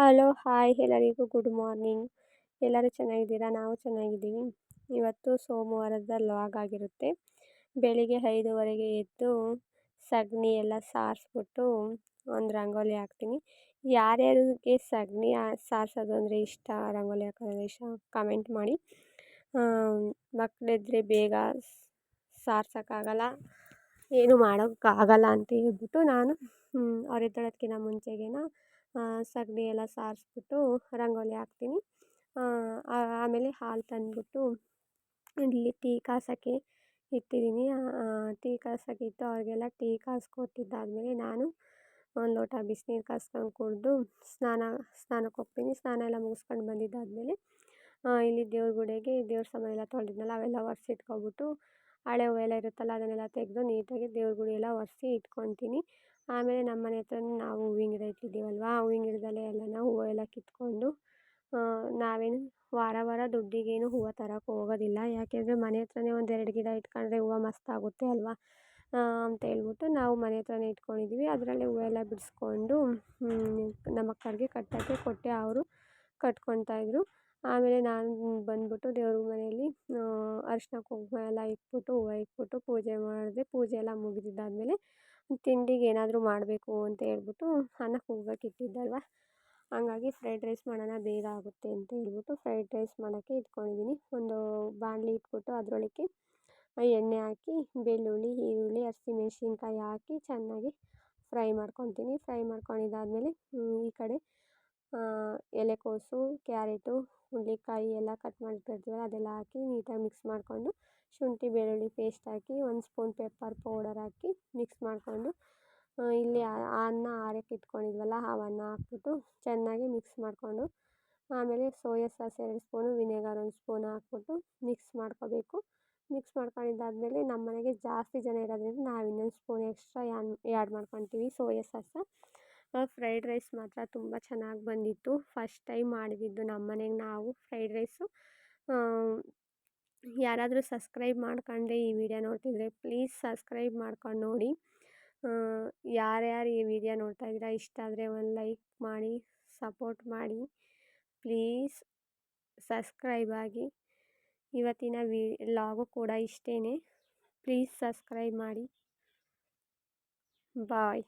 Hello, hi. ಎಲ್ಲರಿಗೂ good morning. ಎಲ್ಲರೂ ಚೆನ್ನಾಗಿದ್ದೀರಾ? ನಾವು ಚೆನ್ನಾಗಿದ್ದೀವಿ. ಇವತ್ತು ಸೋಮವಾರದ ಲಾಗ್ ಆಗಿರುತ್ತೆ. ಬೆಳಿಗ್ಗೆ ಐದುವರೆಗೆ ಎದ್ದು ಸಗಣಿ ಎಲ್ಲ ಸಾರಿಸ್ಬಿಟ್ಟು ಒಂದು ರಂಗೋಲಿ ಹಾಕ್ತೀನಿ. ಯಾರ್ಯಾರಿಗೆ ಸಗಣಿ ಸಾರಿಸೋದು ಅಂದರೆ ಇಷ್ಟ? ರಂಗೋಲಿ ಹಾಕೋದಂದ್ರೆ ಇಷ್ಟ? ಕಮೆಂಟ್ ಮಾಡಿ. ಮಕ್ಕಳಿದ್ರೆ ಬೇಗ ಸಾರ್ಸೋಕ್ಕಾಗಲ್ಲ. ಏನು ಮಾಡೋಕ್ಕಾಗಲ್ಲ ಅಂತ ಹೇಳ್ಬಿಟ್ಟು ನಾನು ಅವ್ರು ಎದ್ದೇಳೋದ್ಕಿಂತ ಮುಂಚೆಗೆ ಸಗಣಿ ಎಲ್ಲ ಸಾರಿಸ್ಬಿಟ್ಟು ರಂಗೋಲಿ ಹಾಕ್ತೀನಿ. ಆಮೇಲೆ ಹಾಲು ತಂದುಬಿಟ್ಟು ಇಲ್ಲಿ ಟೀ ಕಾಯ್ಸೋಕ್ಕೆ ಇಟ್ಟಿದ್ದೀನಿ. ಟೀ ಕಾಯ್ಸೋಕ್ಕೆ ಇಟ್ಟು ಅವ್ರಿಗೆಲ್ಲ ಟೀ ಕಾಯ್ಸ್ಕೊಟ್ಟಿದ್ದಾದ್ಮೇಲೆ ನಾನು ಒಂದು ಲೋಟ ಬಿಸ್ನೀರು ಕಾಯ್ಸ್ಕೊಂಡು ಕುಡಿದು ಸ್ನಾನ, ಸ್ನಾನಕ್ಕೆ ಹೋಗ್ತೀನಿ. ಸ್ನಾನ ಎಲ್ಲ ಮುಗಿಸ್ಕೊಂಡು ಬಂದಿದ್ದಾದಮೇಲೆ ಇಲ್ಲಿ ದೇವ್ರ ಗುಡಿಗೆ ದೇವ್ರ ಸಾಮಾನೆಲ್ಲ ತೊಳೆದಿದ್ನಲ್ಲ ಅವೆಲ್ಲ ಒರ್ಸಿ ಹಳೆ ಎಲ್ಲ ಇರುತ್ತಲ್ಲ, ಅದನ್ನೆಲ್ಲ ತೆಗೆದು ನೀಟಾಗಿ ದೇವ್ರ ಗುಡಿ ಎಲ್ಲ ಒರೆಸಿ ಇಟ್ಕೊತೀನಿ ಆಮೇಲೆ ನಮ್ಮ ಮನೆ ಹತ್ರನೇ ನಾವು ಹೂವಿನ ಗಿಡ ಇಟ್ಟಿದ್ದೀವಲ್ವ ಹೂವಿನ ಗಿಡದಲ್ಲೇ ಎಲ್ಲನ ಹೂವು ಎಲ್ಲ ಕಿತ್ಕೊಂಡು ನಾವೇನು ವಾರ ವಾರ ದುಡ್ಡಿಗೇನು ಹೂವು ತರಕ್ಕೆ ಹೋಗೋದಿಲ್ಲ. ಯಾಕೆಂದರೆ ಮನೆ ಹತ್ರನೇ ಒಂದು ಎರಡು ಗಿಡ ಇಟ್ಕೊಂಡ್ರೆ ಹೂವು ಮಸ್ತಾಗುತ್ತೆ ಅಲ್ವ? ಅಂತ ಹೇಳ್ಬಿಟ್ಟು ನಾವು ಮನೆ ಹತ್ರನೇ ಇಟ್ಕೊಂಡಿದ್ದೀವಿ. ಅದರಲ್ಲೇ ಹೂವೆಲ್ಲ ಬಿಡಿಸ್ಕೊಂಡು ನಮ್ಮ ಕಟ್ಟೋಕ್ಕೆ ಕೊಟ್ಟೆ, ಅವರು ಕಟ್ಕೊಳ್ತಾ ಇದ್ದರು ಆಮೇಲೆ ನಾನು ಬಂದ್ಬಿಟ್ಟು ದೇವ್ರ ಮನೆಯಲ್ಲಿ ಅರಿಶಿನ, ಕುಂಕುಮ ಎಲ್ಲ ಇಟ್ಬಿಟ್ಟು, ಹೂವು ಇಟ್ಬಿಟ್ಟು ಪೂಜೆ ಮಾಡಿದೆ. ಪೂಜೆ ಎಲ್ಲ ಮುಗಿದಿದ್ದಾದ್ಮೇಲೆ ತಿಂಡಿಗೆ ಏನಾದರೂ ಮಾಡಬೇಕು ಅಂತ ಹೇಳ್ಬಿಟ್ಟು ಅನ್ನ ಕೂಗೋಕೆ ಇಟ್ಟಿದ್ದಲ್ವ? ಹಂಗಾಗಿ ಫ್ರೈಡ್ ರೈಸ್ ಮಾಡೋಣ ಬೇಗ ಆಗುತ್ತೆ ಅಂತ ಹೇಳ್ಬಿಟ್ಟು ಫ್ರೈಡ್ ರೈಸ್ ಮಾಡೋಕ್ಕೆ ಇಟ್ಕೊಂಡಿದ್ದೀನಿ. ಒಂದು ಬಾಣಲಿ ಇಟ್ಬಿಟ್ಟು ಅದರೊಳಗೆ ಎಣ್ಣೆ ಹಾಕಿ, ಬೆಳ್ಳುಳ್ಳಿ, ಈರುಳ್ಳಿ ಹಸಿಮೆಣ್ಸಿನ್ಕಾಯಿ ಹಾಕಿ ಚೆನ್ನಾಗಿ ಫ್ರೈ ಮಾಡ್ಕೊತೀನಿ. ಫ್ರೈ ಮಾಡ್ಕೊಂಡಿದ್ದಾದ್ಮೇಲೆ ಈ ಕಡೆ ಎಲೆಕೋಸು ಕ್ಯಾರೆಟು ಹುರುಳಿಕಾಯಿ ಎಲ್ಲ ಕಟ್ ಮಾಡಿಟ್ಟಿರ್ತೀವಲ್ಲ ಅದೆಲ್ಲ ಹಾಕಿ ನೀಟಾಗಿ ಮಿಕ್ಸ್ ಮಾಡಿಕೊಂಡು, ಶುಂಠಿ, ಬೆಳ್ಳುಳ್ಳಿ ಪೇಸ್ಟ್ ಹಾಕಿ ಒಂದು ಸ್ಪೂನ್ ಪೆಪ್ಪರ್ ಪೌಡರ್ ಹಾಕಿ ಮಿಕ್ಸ್ ಮಾಡಿಕೊಂಡು ಇಲ್ಲಿ ಅನ್ನ ಆರೋಕೆ ಇಟ್ಕೊಂಡಿದ್ವಲ್ಲ ಅವನ್ನು ಹಾಕ್ಬಿಟ್ಟು ಚೆನ್ನಾಗಿ ಮಿಕ್ಸ್ ಮಾಡಿಕೊಂಡು, ಆಮೇಲೆ ಸೋಯಾ ಸಾಸ್ ಎರಡು ಸ್ಪೂನು ವಿನೆಗರ್ ಒಂದು ಸ್ಪೂನ್ ಹಾಕ್ಬಿಟ್ಟು ಮಿಕ್ಸ್ ಮಾಡ್ಕೋಬೇಕು. ಮಿಕ್ಸ್ ಮಾಡ್ಕೊಂಡಿದ್ದಾದ್ಮೇಲೆ ನಮ್ಮ ಮನೆಗೆ ಜಾಸ್ತಿ ಜನ ಇರೋದ್ರಿಂದ ನಾವು ಇನ್ನೊಂದು ಸ್ಪೂನ್ ಎಕ್ಸ್ಟ್ರಾ ಆ್ಯಡ್ ಮಾಡ್ಕೊತೀವಿ ಸೋಯಾ ಸಾಸು. ಫ್ರೈಡ್ ರೈಸ್ ಮಾತ್ರ ತುಂಬ ಚೆನ್ನಾಗಿ ಬಂದಿತ್ತು. ಫಸ್ಟ್ ಟೈಮ್ ಮಾಡಿದ್ದು ನಮ್ಮ ಮನೆಗೆ ನಾವು ಫ್ರೈಡ್ ರೈಸು. ಯಾರಾದರೂ ಸಬ್ಸ್ಕ್ರೈಬ್ ಮಾಡ್ಕೊಂಡೆ ಈ ವಿಡಿಯೋ ನೋಡ್ತಿದ್ರೆ ಪ್ಲೀಸ್ ಸಬ್ಸ್ಕ್ರೈಬ್ ಮಾಡ್ಕೊಂಡು ನೋಡಿ. ಯಾರ್ಯಾರು ಈ ವಿಡಿಯೋ ನೋಡ್ತಾ ಇದ್ದೀರಾ ಇಷ್ಟ ಆದರೆ ಒಂದು ಲೈಕ್ ಮಾಡಿ, ಸಪೋರ್ಟ್ ಮಾಡಿ. ಪ್ಲೀಸ್ ಸಬ್ಸ್ಕ್ರೈಬ್ ಆಗಿ. ಇವತ್ತಿನ ವಿ, ಲಾಗು ಕೂಡ ಇಷ್ಟೇ ಪ್ಲೀಸ್ ಸಬ್ಸ್ಕ್ರೈಬ್ ಮಾಡಿ. ಬಾಯ್.